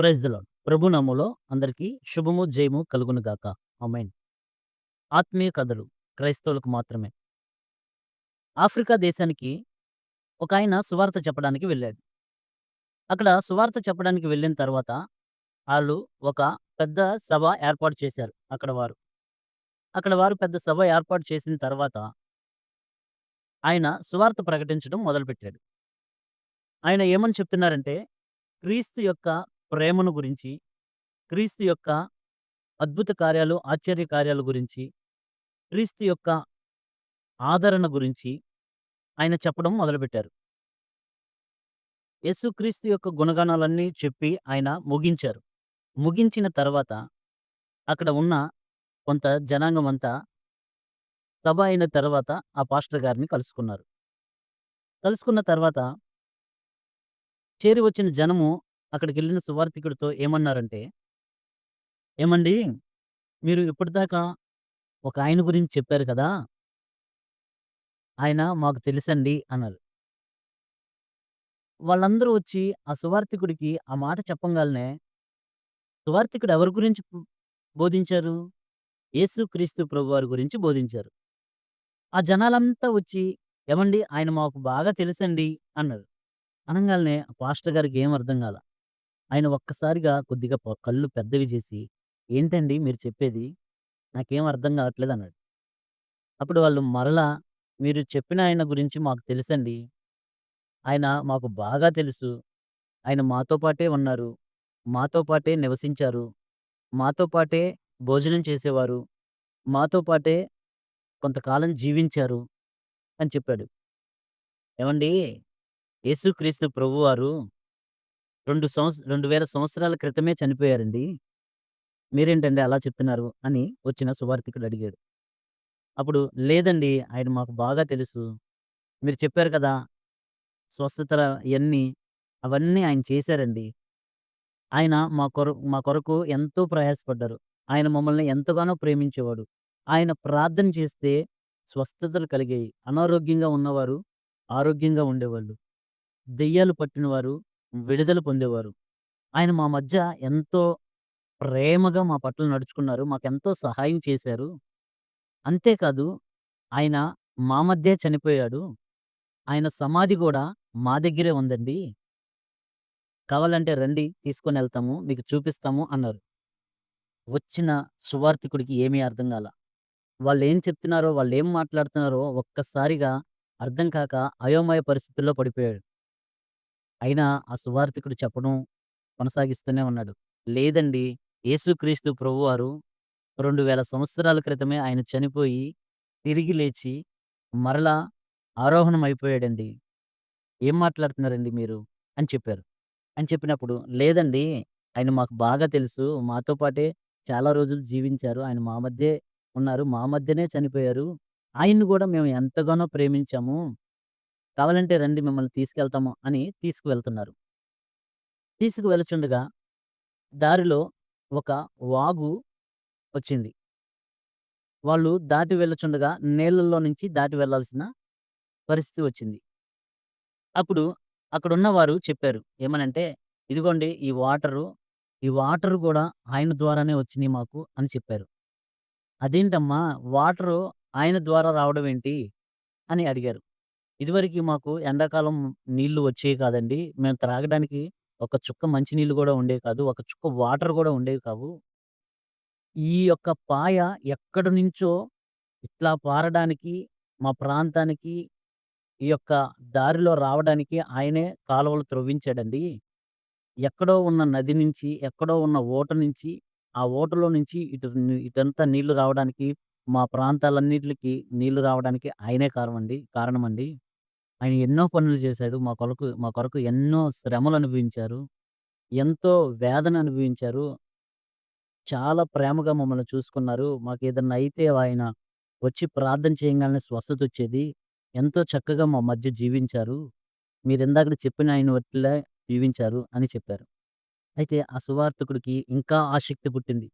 Praise దిలో ప్రభు నామములో అందరికీ శుభము, జయము కలుగును గాక. ఆత్మీయ కథలు క్రైస్తవులకు మాత్రమే. ఆఫ్రికా దేశానికి ఒకాయన సువార్త చెప్పడానికి వెళ్ళాడు. అక్కడ సువార్త చెప్పడానికి వెళ్ళిన తర్వాత వాళ్ళు ఒక పెద్ద సభ ఏర్పాటు చేశారు అక్కడ వారు. అక్కడ వారు పెద్ద సభ ఏర్పాటు చేసిన తర్వాత ఆయన సువార్త ప్రకటించడం మొదలుపెట్టాడు. ఆయన ఏమని చెప్తున్నారంటే, క్రీస్తు యొక్క ప్రేమను గురించి, క్రీస్తు యొక్క అద్భుత కార్యాలు, ఆశ్చర్య కార్యాల గురించి, క్రీస్తు యొక్క ఆదరణ గురించి ఆయన చెప్పడం మొదలుపెట్టారు. యేసుక్రీస్తు యొక్క గుణగణాలన్నీ చెప్పి ఆయన ముగించారు. ముగించిన తర్వాత అక్కడ ఉన్న కొంత జనాంగం అంతా సభ అయిన తర్వాత ఆ పాస్టర్ గారిని కలుసుకున్నారు. కలుసుకున్న తర్వాత చేరి వచ్చిన జనము అక్కడికెళ్ళిన సువార్థికుడితో ఏమన్నారంటే, "ఏమండీ మీరు ఇప్పటిదాకా ఒక ఆయన గురించి చెప్పారు కదా!" "ఆయన మాకు తెలుసండి" అన్నారు. వాళ్ళందరూ వచ్చి ఆ సువార్థికుడికి ఆ మాట చెప్పంగాల్నే సువార్థికుడు ఎవరి గురించి ప్ బోధించారు? యేసుక్రీస్తు ప్రభువారి గురించి బోధించారు. ఆ జనాలంతా వచ్చి, "ఏవండీ ఆయన మాకు బాగా తెలుసండి" అన్నారు. అనంగాల్నే ఆ పాస్టర్ గారికి ఏం అర్థం కాలా. ఆయన ఒక్కసారిగా కొద్దిగా ప కళ్ళు పెద్దవి చేసి, "ఏంటండి మీరు చెప్పేది? నాకేం అర్థం కావట్లేదు" అన్నాడు. అప్పుడు వాళ్ళు మరలా, "మీరు చెప్పిన ఆయన గురించి మాకు తెలుసండి. ఆయన మాకు బాగా తెలుసు. ఆయన మాతో పాటే ఉన్నారు. మాతో పాటే నివసించారు. మాతో పాటే భోజనం చేసేవారు. మాతో పాటే కొంతకాలం జీవించారు" అని చెప్పాడు. ఏవండీ యేసుక్రీస్తు ప్రభువారు రెండు సంవత్స 2000 సంవత్సరాల క్రితమే చనిపోయారండి. మీరేంటండి అలా చెప్తున్నారు అని వచ్చిన సువార్థికుడు అడిగాడు. అప్పుడు లేదండి ఆయన మాకు బాగా తెలుసు. మీరు చెప్పారు కదా! స్వస్థతల ఇవన్నీ అవన్నీ ఆయన చేశారండి. ఆయన మా కొర మా కొరకు ఎంతో ప్రయాసపడ్డారు. ఆయన మమ్మల్ని ఎంతగానో ప్రేమించేవాడు. ఆయన ప్రార్థన చేస్తే స్వస్థతలు కలిగాయి. అనారోగ్యంగా ఉన్నవారు ఆరోగ్యంగా ఉండేవాళ్ళు. దెయ్యాలు పట్టినవారు విడుదల పొందేవారు. ఆయన మా మధ్య ఎంతో ప్రేమగా మా పట్ల నడుచుకున్నారు. మాకెంతో సహాయం చేశారు. అంతేకాదు ఆయన మా మధ్యే చనిపోయాడు. ఆయన సమాధి గూడా మా దగ్గరే ఉందండి. కావాలంటే రండి తీసుకొనెళ్తాము. మీకు చూపిస్తాము అన్నారు. వచ్చిన సువార్థికుడికి ఏమీ అర్థం గాల. వాళ్ళేం చెప్తున్నారో, వాళ్ళేం మాట్లాడుతున్నారో ఒక్కసారిగా అర్థం కాక అయోమయ పరిస్థితుల్లో పడిపోయాడు. అయినా ఆ సువార్థికుడు చెప్పడం కొనసాగిస్తూనే ఉన్నాడు. లేదండి యేసుక్రీస్తు ప్రభువారు 2000 సంవత్సరాల క్రితమే ఆయన చనిపోయి, తిరిగి లేచి, మరలా ఆరోహణం అయిపోయాడండి. ఏం మాట్లాడుతున్నారండి మీరు? అని చెప్పారు. అని చెప్పినప్పుడు లేదండి ఆయన మాకు బాగా తెలుసు. మాతో పాటే చాలా రోజులు జీవించారు. ఆయన మా మధ్య ఉన్నారు. మా మధ్యనే చనిపోయారు. ఆయన్ని కూడా మేము ఎంతగానో ప్రేమించాము. కావాలంటే రండి మిమ్మల్ని తీసుకెళ్తాము అని తీసుకువెళ్తున్నారు. తీసుకువెళ్చుండగా దారిలో ఒక వాగు వచ్చింది. వాళ్ళు దాటి వెళ్ళచుండగా నీళ్ళల్లో నుంచి దాటి వెళ్ళాల్సిన పరిస్థితి వచ్చింది. అప్పుడు అక్కడున్న వారు చెప్పారు. ఏమనంటే, "ఇదిగోండి ఈ వాటరు, ఈ వాటరు కూడా ఆయన ద్వారానే వచ్చినాయి మాకు" అని చెప్పారు. "అదేంటమ్మా వాటరు ఆయన ద్వారా రావడం ఏంటి?" అని అడిగారు. "ఇదివరకి మాకు ఎండాకాలం నీళ్ళు వచ్చేవి కాదండి. మేము త్రాగడానికి ఒక చుక్క మంచినీళ్ళు గూడా ఉండేవి కాదు. ఒక చుక్క వాటర్ గూడా ఉండేవి కావు. ఈ యొక్క పాయ ఎక్కడి నుంచో ఇట్లా పారడానికి మా ప్రాంతానికి ఈ యొక్క దారిలో రావడానికి ఆయనే కాలువలు త్రవ్వించాడండి. ఎక్కడో ఉన్న నది నుంచి, ఎక్కడో ఉన్న ఊట నుంచి, ఆ ఊటలో నుంచి ఇటు ఇటంతా నీళ్ళు రావడానికి మా ప్రాంతాలన్నిట్లికి నీళ్ళు రావడానికి ఆయనే కారణమండి కారణమండి. ఆయన ఎన్నో పనులు చేశాడు. మా కొరకు మా కొరకు ఎన్నో శ్రమలు అనుభవించారు. ఎంతో వేదన అనుభవించారు. చాలా ప్రేమగా మమ్మల్ని చూసుకున్నారు. మాకేదన్నా అయితే ఆయన వచ్చి ప్రార్థన చేయంగాల్నే స్వస్థతొచ్చేది. ఎంతో చక్కగా మా మధ్య జీవించారు. మీరిందాకడ చెప్పిన ఆయన వట్లే జీవించారు" అని చెప్పారు. అయితే ఆ సువార్థకుడికి ఇంకా ఆసక్తి పుట్టింది.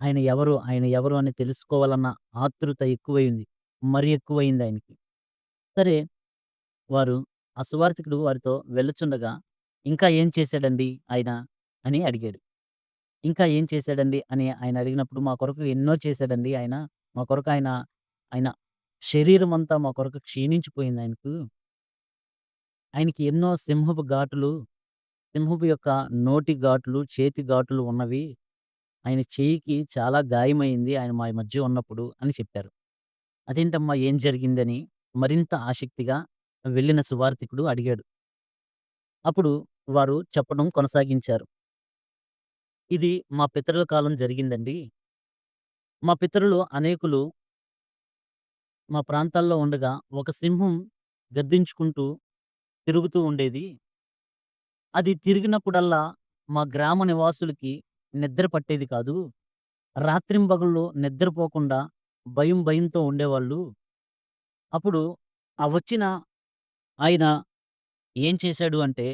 ఆయన ఎవరు? ఆయన ఎవరు? అని తెలుసుకోవాలన్న ఆతృత ఎక్కువైంది మరి ఎక్కువైంది ఆయనకి. సరే వారు ఆ సువార్థికుడు వారితో వెళ్ళుచుండగా ఇంకా ఏం చేశాడండి ఆయన? అని అడిగాడు. ఇంకా ఏం చేశాడండి అని ఆయన అడిగినప్పుడు, మా కొరకు ఎన్నో చేశాడండి ఆయన. మా కొరకు ఆయన, ఆయన శరీరం అంతా మా కొరకు క్షీణించిపోయింది ఆయనకు. ఆయనకి ఎన్నో సింహపు ఘాటులు, సింహపు యొక్క నోటి ఘాటులు, చేతి ఘాటులు ఉన్నవి. ఆయన చెయ్యికి చాలా గాయమైంది ఆయన మా మధ్య ఉన్నప్పుడు అని చెప్పారు. అదేంటమ్మా ఏం జరిగిందని మరింత ఆసక్తిగా వెళ్ళిన సువార్థికుడు అడిగాడు. అప్పుడు వారు చెప్పడం కొనసాగించారు. ఇది మా పితరుల కాలం జరిగిందండి. మా పితరులు అనేకులు మా ప్రాంతాల్లో ఉండగా ఒక సింహం గర్దించుకుంటూ తిరుగుతూ ఉండేది. అది తిరిగినప్పుడల్లా మా గ్రామ నివాసులకి నిద్ర పట్టేది కాదు. రాత్రింబగళ్ళు నిద్రపోకుండా భయం భయంతో ఉండేవాళ్ళు. అప్పుడు ఆ వచ్చిన ఆయన ఏం చేశాడు అంటే,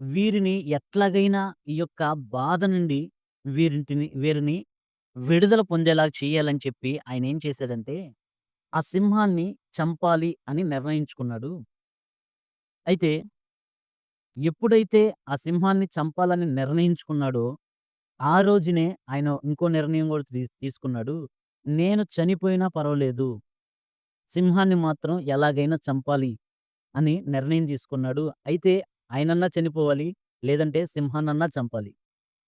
వీరిని ఎట్లాగైనా ఈ యొక్క బాధ నుండి వీరింటిని వీరిని విడుదల పొందేలా చేయాలని చెప్పి ఆయన ఏం చేశాడంటే, ఆ సింహాన్ని చంపాలి అని నిర్ణయించుకున్నాడు. అయితే ఎప్పుడైతే ఆ సింహాన్ని చంపాలని నిర్ణయించుకున్నాడో, ఆ రోజునే ఆయన ఇంకో నిర్ణయం కూడా తీ తీసుకున్నాడు. నేను చనిపోయినా పర్వాలేదు. సింహాన్ని మాత్రం ఎలాగైనా చంపాలి అని నిర్ణయం తీసుకున్నాడు. అయితే ఆయనన్నా చనిపోవాలి. లేదంటే సింహాన్నన్నా చంపాలి.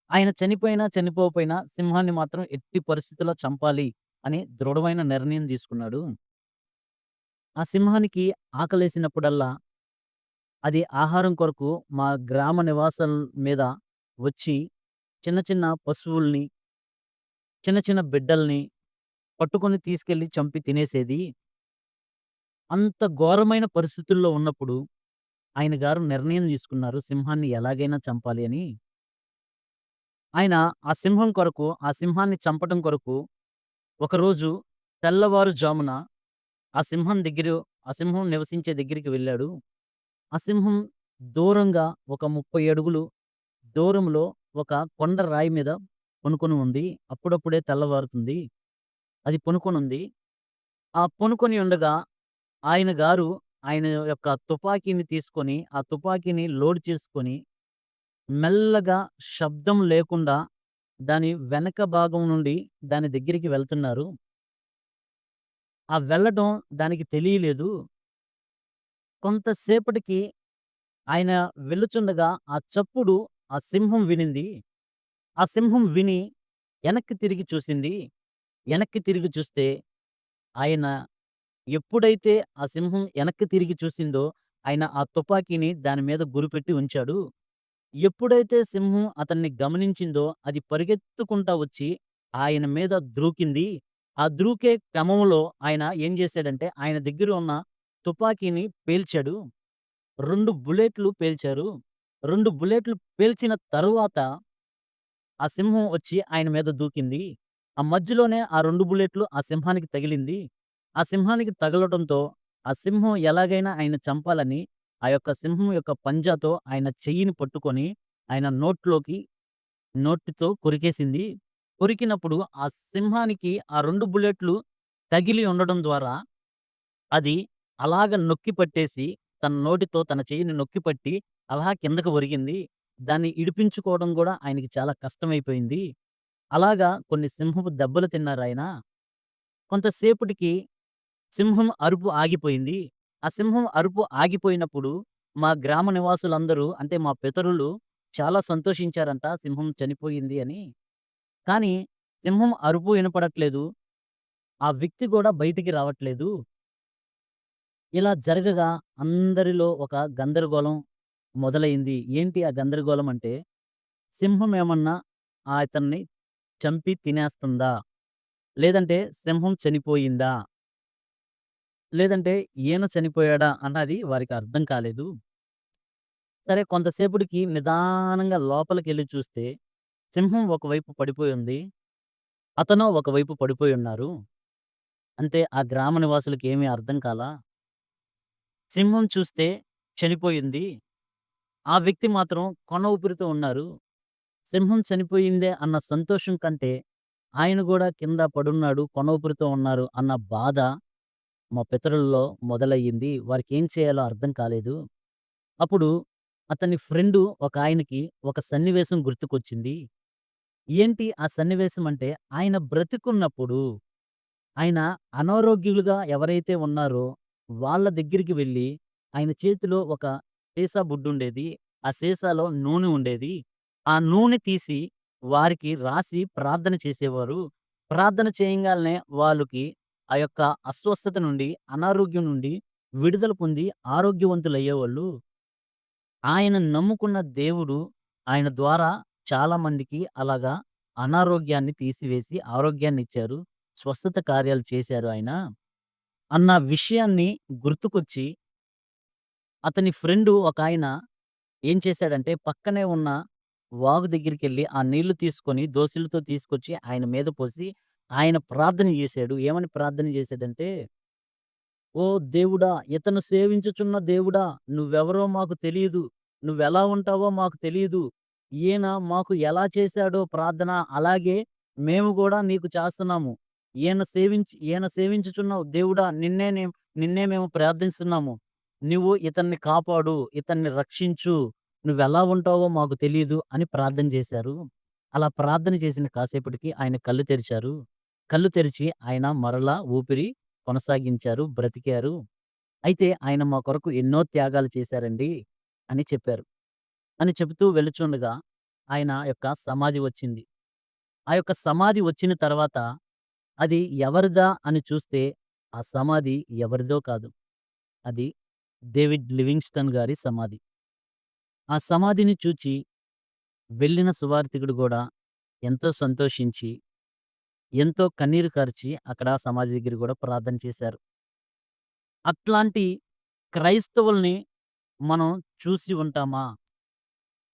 ఆయన చనిపోయినా, చనిపోకపోయినా సింహాన్ని మాత్రం ఎట్టి పరిస్థితుల్లో చంపాలి అని దృఢమైన నిర్ణయం తీసుకున్నాడు. ఆ సింహానికి ఆకలేసినప్పుడల్లా అది ఆహారం కొరకు మా గ్రామ నివాసాల మీద వచ్చి చిన్న చిన్న పశువుల్ని, చిన్న చిన్న బిడ్డల్ని పట్టుకొని తీసుకెళ్ళి చంపి తినేసేది. అంత ఘోరమైన పరిస్థితుల్లో ఉన్నప్పుడు ఆయన గారు నిర్ణయం తీసుకున్నారు సింహాన్ని ఎలాగైనా చంపాలి అని. ఆయన ఆ సింహం కొరకు, ఆ సింహాన్ని చంపటం కొరకు ఒకరోజు తెల్లవారుజామున ఆ సింహం దగ్గర ఆ సింహం నివసించే దగ్గరికి వెళ్ళాడు. ఆ సింహం దూరంగా ఒక 30 అడుగులు దూరంలో ఒక కొండ రాయి మీద పనుకొని ఉంది. అప్పుడప్పుడే తెల్లవారుతుంది. అది పనుకొనుంది. ఆ పనుకొని ఉండగా ఆయన గారు ఆయన యొక్క తుపాకీని తీసుకొని, ఆ తుపాకీని లోడ్ చేసుకొని మెల్లగా శబ్దం లేకుండా దాని వెనక భాగం నుండి దాని దగ్గరికి వెళ్తున్నారు. ఆ వెళ్ళటం దానికి తెలియలేదు. కొంతసేపటికి ఆయన వెళ్ళుచుండగా ఆ చప్పుడు ఆ సింహం వినింది. ఆ సింహం విని ఎనక్కి తిరిగి చూసింది. ఎనక్కి తిరిగి చూస్తే ఆయన ఎప్పుడైతే ఆ సింహం ఎనక్కి తిరిగి చూసిందో ఆయన ఆ తుపాకీని దాని మీద గురిపెట్టి ఉంచాడు. ఎప్పుడైతే సింహం అతన్ని గమనించిందో అది పరిగెత్తుకుంటా వచ్చి ఆయన మీద ద్రూకింది. ఆ ద్రూకే క్రమంలో ఆయన ఏం చేశాడంటే ఆయన దగ్గర ఉన్న తుపాకీని పేల్చాడు. రెండు బుల్లెట్లు పేల్చారు. రెండు బుల్లెట్లు పేల్చిన తరువాత ఆ సింహం వచ్చి ఆయన మీద దూకింది. ఆ మధ్యలోనే ఆ రెండు బుల్లెట్లు ఆ సింహానికి తగిలింది. ఆ సింహానికి తగలటంతో ఆ సింహం ఎలాగైనా ఆయన చంపాలని ఆ యొక్క సింహం యొక్క పంజాతో ఆయన చెయ్యిని పట్టుకొని ఆయన నోట్లోకి నోటితో కొరికేసింది. కొరికినప్పుడు ఆ సింహానికి ఆ రెండు బుల్లెట్లు తగిలి ఉండడం ద్వారా అది అలాగ నొక్కి పట్టేసి తన నోటితో తన చెయ్యిని నొక్కి పట్టి అలా కిందకు ఒరిగింది. దాన్ని ఇడిపించుకోవడం కూడా ఆయనకి చాలా కష్టమైపోయింది. అలాగా కొన్ని సింహపు దెబ్బలు తిన్నారాయన. కొంతసేపటికి సింహం అరుపు ఆగిపోయింది. ఆ సింహం అరుపు ఆగిపోయినప్పుడు మా గ్రామ నివాసులందరూ అంటే మా పితరులు చాలా సంతోషించారంట సింహం చనిపోయింది అని. కానీ సింహం అరుపు వినపడట్లేదు. ఆ వ్యక్తి గూడా బయటికి రావట్లేదు. ఇలా జరగగా అందరిలో ఒక గందరగోళం మొదలైంది. ఏంటి ఆ గందరగోళం అంటే సింహం ఏమన్నా ఆ అతన్ని చంపి తినేస్తుందా? లేదంటే సింహం చనిపోయిందా? లేదంటే ఈయన చనిపోయాడా? అన్నది వారికి అర్థం కాలేదు. సరే కొంతసేపటికి నిదానంగా లోపలికెళ్ళి చూస్తే సింహం ఒకవైపు పడిపోయుంది. అతను ఒకవైపు పడిపోయున్నారు. అంతే ఆ గ్రామ నివాసులకి ఏమీ అర్థం కాలా. సింహం చూస్తే చనిపోయింది. ఆ వ్యక్తి మాత్రం కొన ఊపిరితో ఉన్నారు. సింహం చనిపోయిందే అన్న సంతోషం కంటే ఆయన గూడా కింద పడున్నాడు, కొన ఊపిరితో ఉన్నారు అన్న బాధ మా పితరుల్లో మొదలయ్యింది. వారికేం చేయాలో అర్థం కాలేదు. అప్పుడు అతని ఫ్రెండు ఒక ఆయనకి ఒక సన్నివేశం గుర్తుకొచ్చింది. ఏంటి ఆ సన్నివేశం అంటే, ఆయన బ్రతికున్నప్పుడు, ఆయన అనారోగ్యులుగా ఎవరైతే ఉన్నారో, వాళ్ళ దగ్గరికి వెళ్ళి ఆయన చేతిలో ఒక సీసా బుడ్డుండేది. ఆ సీసాలో నూనె ఉండేది. ఆ నూనె తీసి వారికి రాసి ప్రార్థన చేసేవారు. ప్రార్థన చేయగానే వాళ్ళకి ఆ యొక్క అస్వస్థత నుండి, అనారోగ్యం నుండి విడుదల పొంది ఆరోగ్యవంతులు అయ్యేవాళ్ళు ఆయన నమ్ముకున్న దేవుడు ఆయన ద్వారా చాలా మందికి అలాగా అనారోగ్యాన్ని తీసివేసి ఆరోగ్యాన్ని ఇచ్చారు స్వస్థత కార్యాలు చేశారు ఆయన. అన్న విషయాన్ని గుర్తుకొచ్చి అతని ఫ్రెండు ఒకాయన ఏం చేశాడంటే, పక్కనే ఉన్న వాగు దగ్గరికి వెళ్ళి ఆ నీళ్ళు తీసుకొని దోశలతో తీసుకొచ్చి ఆయన మీద పోసి, ఆయన ప్రార్థన చేశాడు. ఏమని ప్రార్థన చేశాడంటే, "ఓ దేవుడా! ఇతను సేవించుచున్న దేవుడా! నువ్వెవరో మాకు తెలియదు నువ్వెలా ఉంటావో మాకు తెలియదు ఈయన మాకు ఎలా చేశాడో ప్రార్థన అలాగే మేము కూడా నీకు చేస్తున్నాము ఈయన సేవించి ఈయన సేవించుచున్న దేవుడా! నిన్నే నిన్నే మేము ప్రార్థిస్తున్నాము. నువ్వు ఇతన్ని కాపాడు. ఇతన్ని రక్షించు. నువ్వెలా ఉంటావో మాకు తెలియదు అని ప్రార్థన చేశారు. అలా ప్రార్థన చేసిన కాసేపటికి ఆయన కళ్ళు తెరిచారు. కళ్ళు తెరిచి ఆయన మరలా ఊపిరి కొనసాగించారు. బ్రతికారు. అయితే ఆయన మా కొరకు ఎన్నో త్యాగాలు చేశారండి అని చెప్పారు. అని చెబుతూ వెళుచుండగా ఆయన యొక్క సమాధి వచ్చింది. ఆ యొక్క సమాధి వచ్చిన తర్వాత అది ఎవరిదా అని చూస్తే ఆ సమాధి ఎవరిదో కాదు. అది డేవిడ్ లివింగ్‌స్టన్ గారి సమాధి. ఆ సమాధిని చూచి వెళ్ళిన సువార్థికుడు కూడా ఎంతో సంతోషించి, ఎంతో కన్నీరు కరిచి అక్కడ సమాధి దగ్గర కూడా ప్రార్థన చేశారు. అట్లాంటి క్రైస్తవుల్ని మనం చూసి ఉంటామా?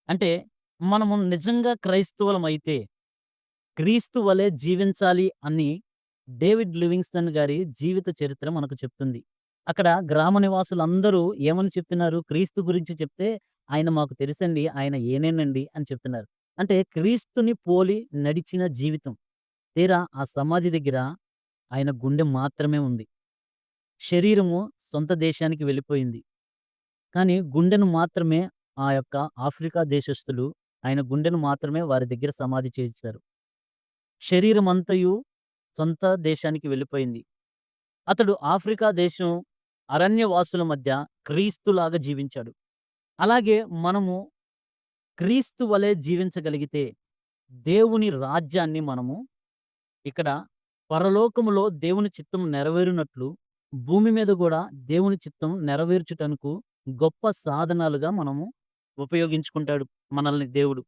అంటే మనము నిజంగా క్రైస్తవులమైతే క్రీస్తు వలె జీవించాలి అని డేవిడ్ లివింగ్‌స్టన్ గారి జీవిత చరిత్ర మనకు చెప్తుంది. అక్కడ గ్రామ నివాసులందరూ ఏమని చెప్తున్నారు? క్రీస్తు గురించి చెప్తే, "ఆయన మాకు తెలుసండి. ఆయన ఏనేనండి అని చెప్తున్నారు. అంటే క్రీస్తుని పోలి నడిచిన జీవితం. తీరా ఆ సమాధి దగ్గర ఆయన గుండె మాత్రమే ఉంది. శరీరము సొంత దేశానికి వెళ్ళిపోయింది. కానీ గుండెను మాత్రమే ఆ యొక్క ఆఫ్రికా దేశస్థులు ఆయన గుండెను మాత్రమే వారి దగ్గర సమాధి చేశారు శరీరమంతయు సొంత దేశానికి వెళ్ళిపోయింది. అతడు ఆఫ్రికా దేశం అరణ్యవాసుల మధ్య క్రీస్తులాగా జీవించాడు. అలాగే మనము క్రీస్తు వలె జీవించగలిగితే దేవుని రాజ్యాన్ని మనము ఇక్కడ పరలోకములో దేవుని చిత్తం నెరవేరునట్లు భూమి మీద కూడా దేవుని చిత్తం నెరవేర్చుటకు గొప్ప సాధనాలుగా మనము ఉపయోగించుకుంటాడు మనల్ని దేవుడు.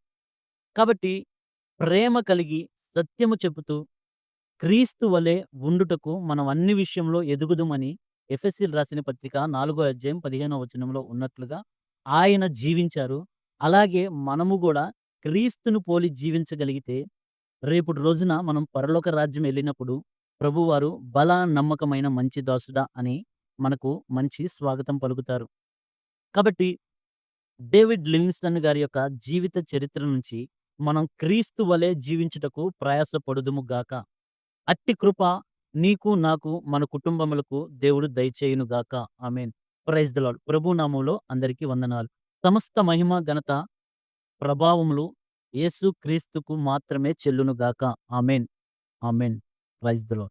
కాబట్టి ప్రేమ కలిగి, సత్యము చెబుతూ, క్రీస్తు వలె ఉండుటకు మనం అన్ని విషయంలో ఎదుగుదుమని ఎఫెసీయులు రాసిన పత్రిక నాలుగో అధ్యాయం 15వ వచనంలో ఉన్నట్లుగా ఆయన జీవించారు. అలాగే మనము కూడా క్రీస్తును పోలి జీవించగలిగితే రేపుటి రోజున మనం పరలోక రాజ్యం వెళ్ళినప్పుడు ప్రభువారు "బల నమ్మకమైన మంచి దాసుడా" అని మనకు మంచి స్వాగతం పలుకుతారు. కాబట్టి డేవిడ్ లివింగ్‌స్టన్ గారి యొక్క జీవిత చరిత్ర నుంచి మనం క్రీస్తు వలె జీవించుటకు ప్రయాసపడుదుము గాక. అట్టి కృప నీకు, నాకు, మన కుటుంబములకు దేవుడు దయచేయును గాక. ఆమేన్. Praise the lord. ప్రభు నామములో అందరికీ వందనాలు. సమస్త మహిమ, ఘనత, ప్రభావములు యేసు క్రీస్తుకు మాత్రమే చెల్లును గాక. ఆమేన్. ఆమేన్. ప్రైజ్ దలో